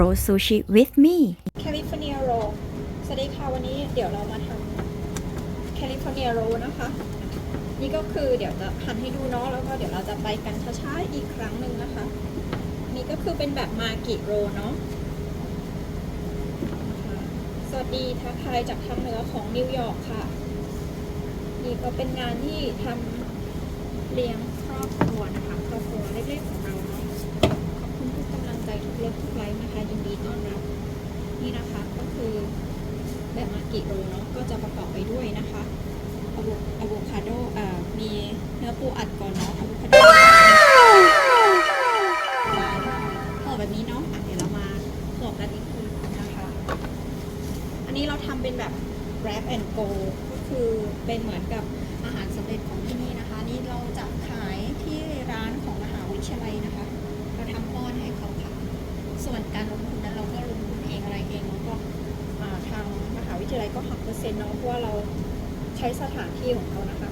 roll sushi with me แคลิฟอร์เนียโรสวัสดีค่ะวันนี้เดี๋ยวเรามาทำแคลิฟอร์เนียโรนะคะ นี่ก็คือเดี๋ยวจะหันให้ดูเนาะแล้วก็เดี๋ยวเราจะไปกันช้าๆอีกครั้งหนึ่งนะคะ นี่ก็คือเป็นแบบมากิโรเนาะนะคะสวัสดีทักทายจากทางเหนือของนิวยอร์กค่ะ นี่ก็เป็นงานที่ทำเลี้ยงครอบครัวนะคะครอบครัวเล็กๆของเราเนาะขอบคุณทุกกำลัง ใจทุกเลิฟทุกไลค์นะคะยินดีต้อนรับนี่นะคะก็คือแบบมากิโรเนาะก็จะประกอบไปด้วยนะคะอะโวอะโวคาโดอ่ามีเนื้อปูอัดก่อนเนาะอะโวคาโดห่อแบบนี้เนาะอะเดี๋ยวเรามาห่อกันอีกทีนะคะ อันนี้เราทำเป็นแบบ wrap and go ก็คือเป็นเหมือนกับอาหารสำเร็จของที่นี่นะคะ นี่เราจะขายที่ร้านของมหาวิทยาลัยนะคะ เราทำป้อนให้เขาค่ะ ส่วนการลงทุนนั้นเราก็ลงทุนเองอะไรเองแล้วก็ทางมหาวิทยาลัยก็หักเปอร์เซ็นต์เนาะเพราะว่าเราใช้สถานที่ของเขานะคะ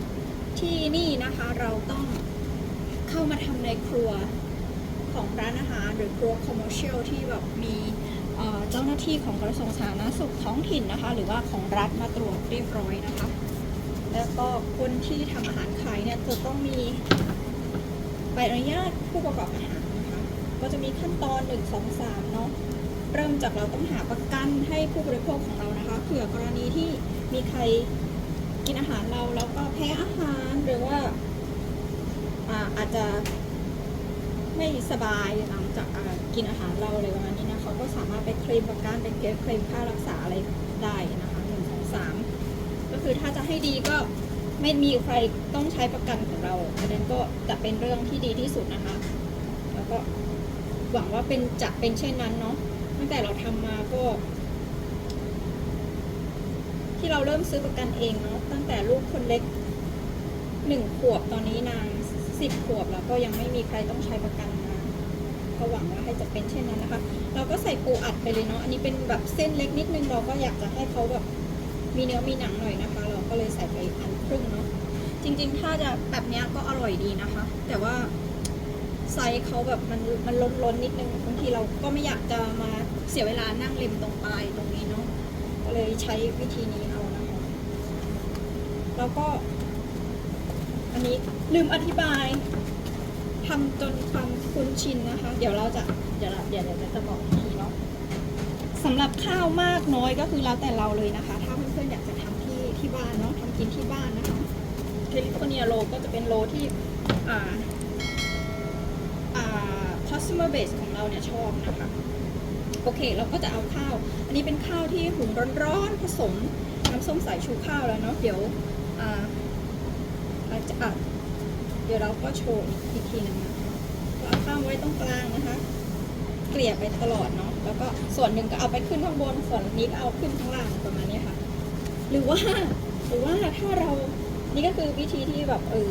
ที่นี่นะคะเราต้องเข้ามาทำในครัวของร้านอาหารหรือครัวคอมเมอร์เชียลที่แบบมีเจ้าหน้าที่ของกระทรวงสาธารณสุขท้องถิ่นนะคะ หรือว่าของรัฐมาตรวจเรียบร้อยนะคะ แล้วก็คนที่ทำอาหารขายเนี่ยจะต้องมีใบอนุญาตผู้ประกอบอาหาร ก็จะมีขั้นตอน 1 2 3 เนาะเริ่มจากเราต้องหาประกันให้ผู้บริโภคของเรานะคะ เผื่อกรณีที่มีใครกินอาหารเราแล้วก็แพ้อาหารหรือว่าอาอาจจะไม่สบายหลังจากกินอาหารเราอะไรประมาณนี้นะเขาก็สามารถไปเคลมประกันเป็นเคลมค่ารักษาอะไรได้นะคะหนึ่งสองสามก็คือถ้าจะให้ดีก็ไม่มีใครต้องใช้ประกันของเราอันนั้นก็จะเป็นเรื่องที่ดีที่สุดนะคะ แล้วก็ หวังว่าเป็นจะเป็นเช่นนั้นเนาะตั้งแต่เราทำมาก็ ที่เราเริ่มซื้อประกันเองเนาะตั้งแต่ลูกคนเล็กหนึ่งขวบตอนนี้นางสิบขวบแล้วก็ยังไม่มีใครต้องใช้ประกันมาก็หวังว่าให้จะเป็นเช่นนั้นนะคะ เราก็ใส่ปูอัดไปเลยเนาะอันนี้เป็นแบบเส้นเล็กนิดนึงเราก็อยากจะให้เขาแบบมีเนื้อมีหนังหน่อยนะคะ เราก็เลยใส่ไปอันครึ่งเนาะจริง ๆ ถ้าจะแบบนี้ก็อร่อยดีนะคะ แต่ว่า ไซส์เขาแบบมันมันล้นล้นนิดนึงบางทีเราก็ไม่อยากจะมาเสียเวลานั่งเล็มตรงปลายตรงนี้เนาะก็เลยใช้วิธีนี้เอานะคะแล้วก็ อันนี้ลืมอธิบายทำจนความคุ้นชินนะคะ เดี๋ยวเราจะเดี๋ยวเราเดี๋ยวเดี๋ยวจะบอกทีเนาะสำหรับข้าวมากน้อยก็คือแล้วแต่เราเลยนะคะ ถ้าเพื่อนๆอยากจะทำที่ที่บ้านเนาะทำกินที่บ้านนะคะแคลิฟอร์เนียโลก็จะเป็นโลที่อ่า customer base ของเราเนี่ยชอบนะคะ โอเค เราก็จะเอาข้าว อันนี้เป็นข้าวที่หุงร้อนๆผสมน้ำส้มสายชูข้าวแล้วเนาะ เดี๋ยวอ่าจะอะเดี๋ยวเราก็โชว์อีกทีหนึ่งนะคะก็เอาข้าวไว้ตรงกลางนะคะ เกลี่ยไปตลอดเนาะ แล้วก็ส่วนหนึ่งก็เอาไปขึ้นข้างบน ส่วนนี้ก็เอาขึ้นข้างล่างประมาณนี้ค่ะ หรือว่า หรือว่าถ้าเรา นี่ก็คือวิธีที่แบบเออ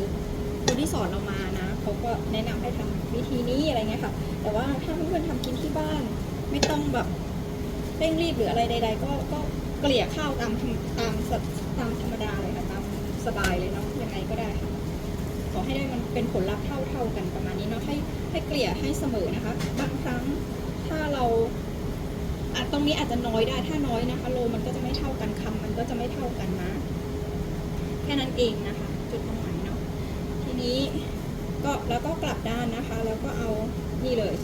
คนที่สอนเรามา เขาก็แนะนำให้ทำวิธีนี้อะไรเงี้ยค่ะ แต่ว่าถ้าเพื่อนๆทำกินที่บ้าน ไม่ต้องแบบเร่งรีบหรืออะไรใด ๆ ก็ก็เกลี่ยข้าวตามตามสตามธรรมดาเลยค่ะตามสบายเลยเนาะยังไงก็ได้ค่ะขอให้ได้มันเป็นผลลัพธ์เท่าเท่า ๆกันประมาณนี้เนาะให้ให้เกลี่ยให้เสมอนะคะบางครั้งถ้าเราอาจตรงนี้อาจจะน้อยได้ถ้าน้อยนะคะโลมันก็จะไม่เท่ากันคำมันก็จะไม่เท่ากันนะ แค่นั้นเองนะคะ จุดมุ่งหมายเนาะทีนี้ ก็แล้วก็กลับด้านนะคะ แล้วก็เอานี่เลย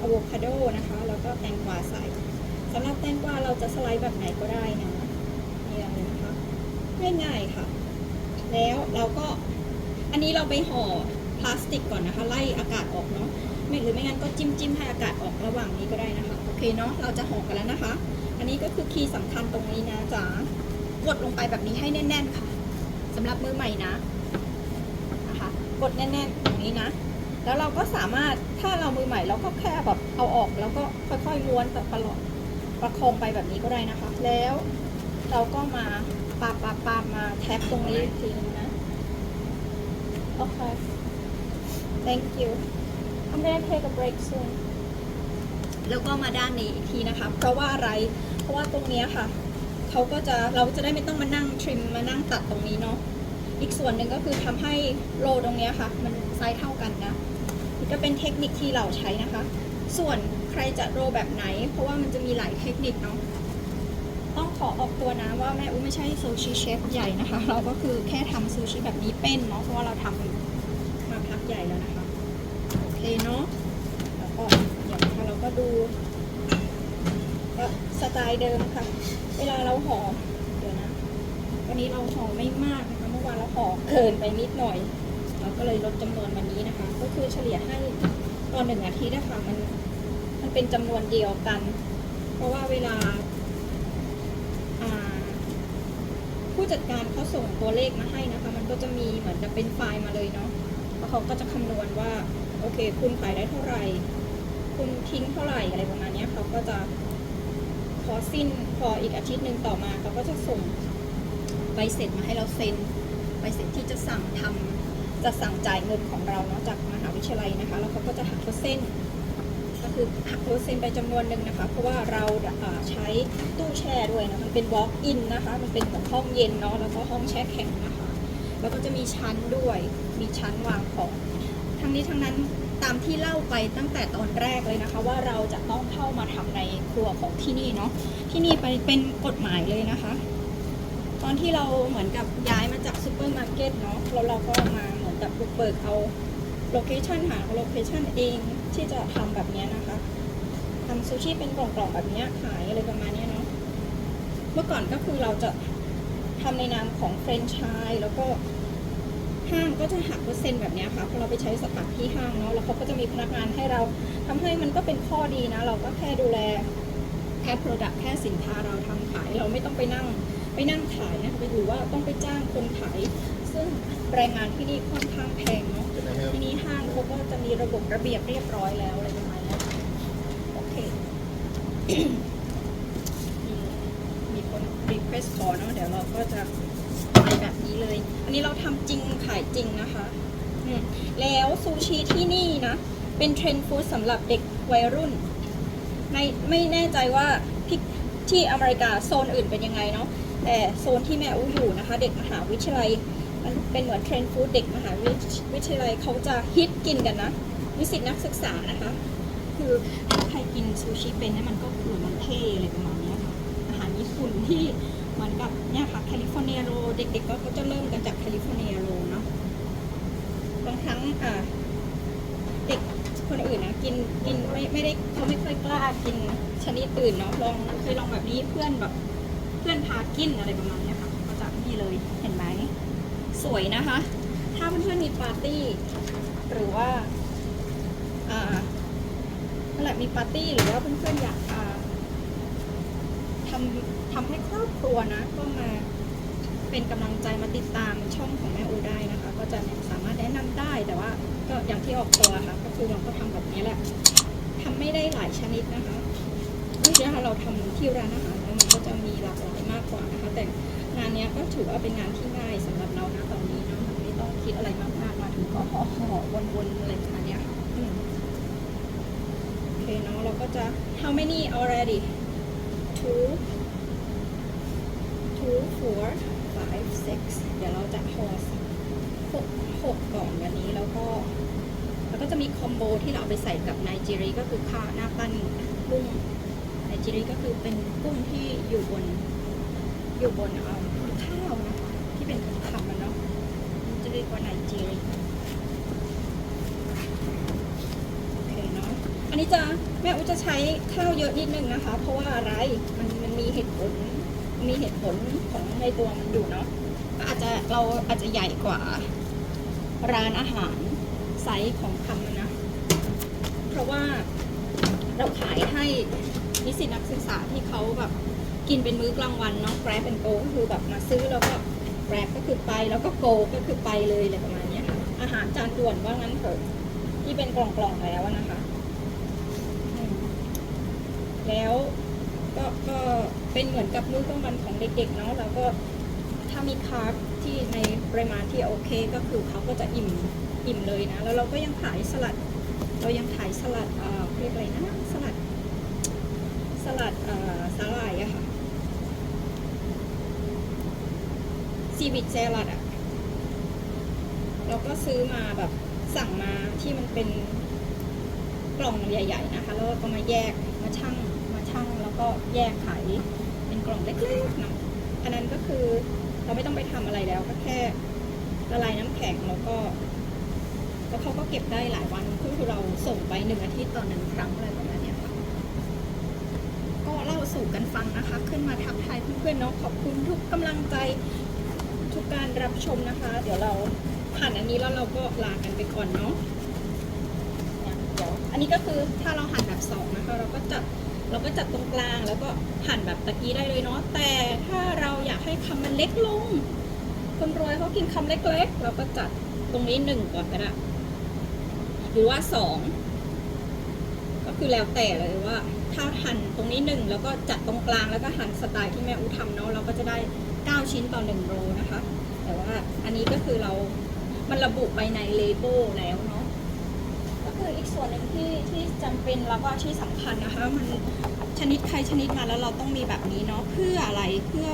อะโวคาโดนะคะ แล้วก็แตงกวาใส่สำหรับแตงกวาเราจะสไลด์แบบไหนก็ได้นะนี่เลยนะคะง่ายๆค่ะ แล้วเราก็อันนี้เราไปห่อพลาสติกก่อนนะคะ ไล่อากาศออกเนาะไม่หรือไม่งั้นก็จิ้มจิ้มให้อากาศออกระหว่างนี้ก็ได้นะคะโอเคเนาะเราจะห่อกันแล้วนะคะ อันนี้ก็คือคีย์สำคัญตรงนี้นะจ๊ะกดลงไปแบบนี้ให้แน่น ๆ ค่ะสำหรับมือใหม่นะ ดแน่นๆอย่างนี้นะ แล้วเราก็สามารถถ้าเรามือใหม่เราก็แค่แบบเอาออกแล้วก็ค่อยๆม้วนแบบประหลอดประคองไปแบบนี้ก็ได้นะคะ แล้วเราก็มาปาปาปามาแท็บตรงนี้ทีนึงนะโอเค thank you I'm gonna take a break soon แล้วก็มาด้านนี้อีกทีนะคะ เพราะว่าอะไร เพราะว่าตรงนี้ค่ะ เขาก็จะเราจะได้ไม่ต้องมานั่งทริมมานั่งตัดตรงนี้เนาะ อีกส่วนหนึ่งก็คือทำให้โลตรงนี้ค่ะ มันไซส์เท่ากันนะนี่ก็เป็นเทคนิคที่เราใช้นะคะ ส่วนใครจะโรแบบไหน เพราะว่ามันจะมีหลายเทคนิคเนาะต้องขอออกตัวนะว่าแม่อุ้ไม่ใช่ซูชิเชฟใหญ่นะคะ เราก็คือแค่ทำซูชิแบบนี้เป็นเนาะเพราะว่าเราทำมาพักใหญ่แล้วนะคะ โอเคเนาะแล้วก็เดี๋ยวนะคะเราก็ดูก็สไตล์เดิมค่ะ เวลาเราห่อเดี๋ยวนะ วันนี้เราห่อไม่มากนะคะ วานเราห่อเกินไปนิดหน่อย เราก็เลยลดจำนวนวันนี้นะคะ ก็คือเฉลี่ยให้ตอนหนึ่งอาทิตย์นะคะมันมันเป็นจำนวนเดียวกัน เพราะว่าเวลาผู้จัดการเขาส่งตัวเลขมาให้นะคะ มันก็จะมีเหมือนจะเป็นไฟล์มาเลยเนาะแล้วเขาก็จะคำนวณว่า โอเค คุณขายได้เท่าไหร่ คุณทิ้งเท่าไหร่อะไรประมาณนี้เขาก็จะพอสิ้นพออีกอาทิตย์หนึ่งต่อมาเขาก็จะส่งใบเสร็จมาให้เราเซ็น ใบเสร็จที่จะสั่งทำจะสั่งจ่ายเงินของเราเนาะจากมหาวิทยาลัยนะคะ แล้วเขาก็จะหักเปอร์เซ็นต์ก็คือหักเปอร์เซ็นต์ไปจำนวนหนึ่งนะคะ เพราะว่าเราใช้ตู้แช่ด้วยนะมันเป็น walk in นะคะ มันเป็นเหมือนห้องเย็นเนาะแล้วก็ห้องแช่แข็งนะคะ แล้วก็จะมีชั้นด้วย มีชั้นวางของทั้งนี้ทั้งนั้นตามที่เล่าไปตั้งแต่ตอนแรกเลยนะคะ ว่าเราจะต้องเข้ามาทำในครัวของที่นี่เนาะที่นี่ไปเป็นกฎหมายเลยนะคะ ตอนที่เราเหมือนกับย้ายมาจากซูเปอร์มาร์เก็ตเนาะแล้วเราก็มาเหมือนกับบุกเบิกเอาโลเคชันหาโลเคชันเองที่จะทำแบบนี้นะคะทำซูชิเป็นกล่องๆแบบนี้ขายอะไรประมาณนี้เนาะเมื่อก่อนก็คือเราจะทำในนามของแฟรนไชส์แล้วก็ห้างก็จะหักเปอร์เซ็นต์แบบนี้ค่ะพอเราไปใช้สถานที่ห้างเนาะแล้วเขาก็จะมีพนักงานให้เราทำให้มันก็เป็นข้อดีนะ เราก็แค่ดูแลแค่ Product แค่สินค้าเราทำขายเราไม่ต้องไปนั่ง ไปนั่งขายนะไปดูว่าต้องไปจ้างคนขายซึ่งแรงงานที่นี่ค่อนข้างแพงเนาะที่นี่ห้างเขาก็จะมีระบบระเบียบเรียบร้อยแล้วอะไรประมาณเนี้ยโอเคมีมีคนรีเควสขอเนาะเดี๋ยวเราก็จะไปแบบนี้เลย อันนี้เราทำจริงขายจริงนะคะอืมแล้วซูชิที่นี่นะ เป็นเทรนด์ฟู้ดสำหรับเด็กวัยรุ่นในไม่แน่ใจว่าที่ที่อเมริกาโซนอื่นเป็นยังไงเนาะ แต่โซนที่แม่อู้อยู่นะคะ เด็กมหาวิทยาลัยมันเป็นเหมือนเทรนด์ฟู้ดเด็กมหาวิทยาลัยเขาจะฮิตกินกันนะนิสิตนักศึกษานะคะ คือถ้าใครกินซูชิเป็นเนี่ยมันก็คือมันเท่อะไรประมาณนี้ค่ะอาหารญี่ปุ่นที่เหมือนกับเนี่ยค่ะแคลิฟอร์เนียโรเด็กๆก็เขาจะเริ่มกันจากแคลิฟอร์เนียโรเนาะบางครั้งอ่าเด็กคนอื่นนะกินกินไม่ไม่ได้เขาไม่ค่อยกล้ากินชนิดอื่นเนาะลองเคยลองแบบนี้เพื่อนแบบ พื่อนพากินอะไรประมาณเนี้ยค่ะมาจากนี่เลย เห็นไหม สวยนะคะ ถ้าเพื่อนๆมีปาร์ตี้ หรือว่าอ่านั่นแหละมีปาร์ตี้หรือว่าเพื่อนๆอยากอ่าทำทำให้ครอบครัวนะ ก็มาเป็นกำลังใจมาติดตามช่องของแม่อูได้นะคะ ก็จะสามารถแนะนำได้แต่ว่าก็อย่างที่ออกตัวค่ะ ก็คือเราก็ทำแบบนี้แหละทำไม่ได้หลายชนิดนะคะนี่นะคะเราทำที่ร้านอาหาร มันก็จะมีหลากหลายมากกว่านะคะแต่งานนี้ก็ถือว่าเป็นงานที่ง่ายสำหรับเรานะตอนนี้เนาะไม่ต้องคิดอะไรมากๆมาถึงก็ห่อห่อวนๆอะไรประมาณนี้ค่ะโอเคเนาะเราก็จะ how many already two two four five six เดี๋ยวเราจะพอหกหกก่อนวันนี้แล้วก็แล้วก็จะมีคอมโบที่เราเอาไปใส่กับไนจีรีก็คือข้าวหน้าปั้นกุ้ง จีรีก็คือเป็นกุ้งที่อยู่บนอยู่บนเอ่อข้าวนะที่เป็นคำๆมันเนาะจะเรียกว่าไนจีรีโอเคเนาะอันนี้จะแม่อุจะใช้ข้าวเยอะนิดนึงนะคะ เพราะว่าอะไรมันมันมีเหตุผลมีเหตุผลของในตัวมันอยู่เนาะก็อาจจะเราอาจจะใหญ่กว่าร้านอาหารไซส์ของคำนะ เพราะว่าเราขายให้ นิสิตนักศึกษาที่เขาแบบกินเป็นมื้อกลางวันเนาะ grab and go ก็คือแบบมาซื้อแล้วก็ grab ก็คือไปแล้วก็ go ก็คือไปเลยอะไรประมาณนี้ค่ะอาหารจานด่วนว่างั้นเถอะที่เป็นกล่องๆแล้วนะคะ แล้วก็ก็เป็นเหมือนกับมื้อกลางวันของเด็กๆเนาะแล้วก็ถ้ามีคาร์บที่ในปริมาณที่โอเคก็คือเขาก็จะอิ่มอิ่มเลยนะ แล้วเราก็ยังขายสลัด เรายังขายสลัดเอ่อเรียกอะไรนะส สลัดเอ่อสาหร่ายอะค่ะซีวิตแซลัดอะเราก็ซื้อมาแบบสั่งมาที่มันเป็นกล่องใหญ่ ๆ นะคะ แล้วก็มาแยกมาชั่งมาชั่งแล้วก็แยกขายเป็นกล่องเล็กๆเนาะอันนั้นก็คือเราไม่ต้องไปทำอะไรแล้วก็แค่ละลายน้ำแข็งแล้วก็แล้วเขาก็เก็บได้หลายวันคือเราส่งไปหนึ่งอาทิตย์ต่อหนึ่งครั้งอะไรประมาณ เล่าสู่กันฟังนะคะ ขึ้นมาทักทายเพื่อนๆเนาะขอบคุณทุกกำลังใจทุกการรับชมนะคะ เดี๋ยวเราผ่านอันนี้แล้วเราก็ลากันไปก่อนเนาะเดี๋ยวอันนี้ก็คือถ้าเราหั่นแบบสองนะคะ เราก็จัดเราก็จัดตรงกลางแล้วก็หั่นแบบตะกี้ได้เลยเนาะแต่ถ้าเราอยากให้คำมันเล็กลง คนรวยเขากินคำเล็กๆ เราก็จัดตรงนี้หนึ่งก่อนก็ได้หรือว่าสอง คือแล้วแต่เลยว่า ถ้าหั่นตรงนี้หนึ่งแล้วก็จัดตรงกลางแล้วก็หั่นสไตล์ที่แม่อูทำเนาะเราก็จะได้ 9 ชิ้นต่อ1โลนะคะ แต่ว่าอันนี้ก็คือเรา มันระบุไปในเลเบลแล้วเนาะก็คืออีกส่วนหนึ่งที่ที่จำเป็นแล้วก็ที่สำคัญนะคะ มันชนิดใครชนิดมาแล้วเราต้องมีแบบนี้เนาะเพื่ออะไรเพื่อ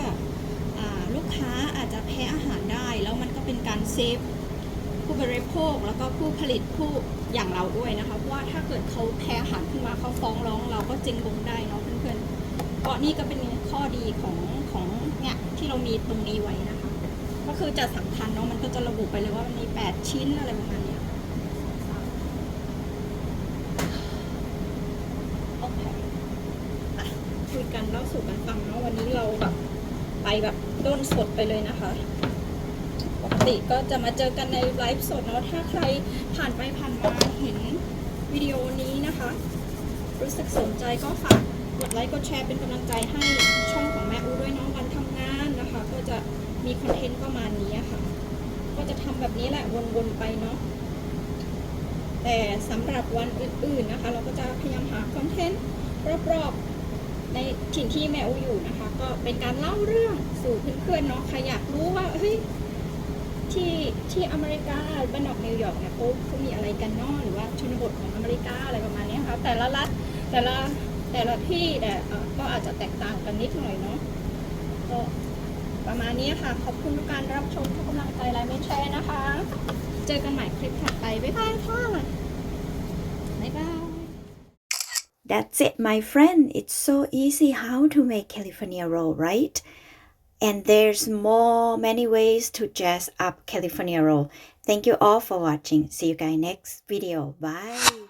อลูกค้าอาจจะแพ้อาหารได้ แล้วมันก็เป็นการเซฟ ผู้บริโภคแล้วก็ผู้ผลิตผู้อย่างเราด้วยนะคะเพราะว่าถ้าเกิดเขาแพ้อาหารขึ้นมาเขาฟ้องร้องเราก็เจ๊งลงได้เนาะเพื่อนๆก็นี่ก็เป็นข้อดีของของเนี่ยที่เรามีตรงนี้ไว้นะคะ ก็คือจะสำคัญเนาะมันก็จะระบุไปเลยว่ามันมี 8 ชิ้นอะไรประมาณเนี้ยโอเคคุยกันเล่าสู่กันฟังเนาะวันนี้เราแบบไปแบบด้นสดไปเลยนะคะ ปกติก็จะมาเจอกันในไลฟ์สดเนาะถ้าใครผ่านไปผ่านมาเห็นวิดีโอนี้นะคะ รู้สึกสนใจก็ฝากกดไลค์กดแชร์เป็นกำลังใจให้ช่องของแม่อูด้วยเนาะวันทำงานนะคะ ก็จะมีคอนเทนต์ประมาณนี้ค่ะ ก็จะทำแบบนี้แหละวนๆไปเนาะแต่สำหรับวันอื่นๆนะคะ เราก็จะพยายามหาคอนเทนต์รอบๆในถิ่นที่แม่อูอยู่นะคะ ก็เป็นการเล่าเรื่องสู่เพื่อนๆเนาะใครอยากรู้ว่าเฮ้ย ที่ที่อเมริกาบ้านนอกนิวยอร์กเนี่ยเขาเขามีอะไรกันนาะหรือว่าชนบทของอเมริกาอะไรประมาณนี้ค่ะแต่ละรัฐแต่ละแต่ละที่แต่ก็อาจจะแตกต่างกันนิดหน่อยเนาะก็ประมาณนี้ค่ะ ขอบคุณทุกการรับชมทุกกำลังใจไลน์เมนแชร์นะคะ เจอกันใหม่คลิปถัดไป บ๊ายบายค่ะ บ๊ายบาย That's it, my friend. It's so easy how to make California roll, right? And there's more many ways to jazz up California roll. Thank you all for watching. See you guys next video. Bye.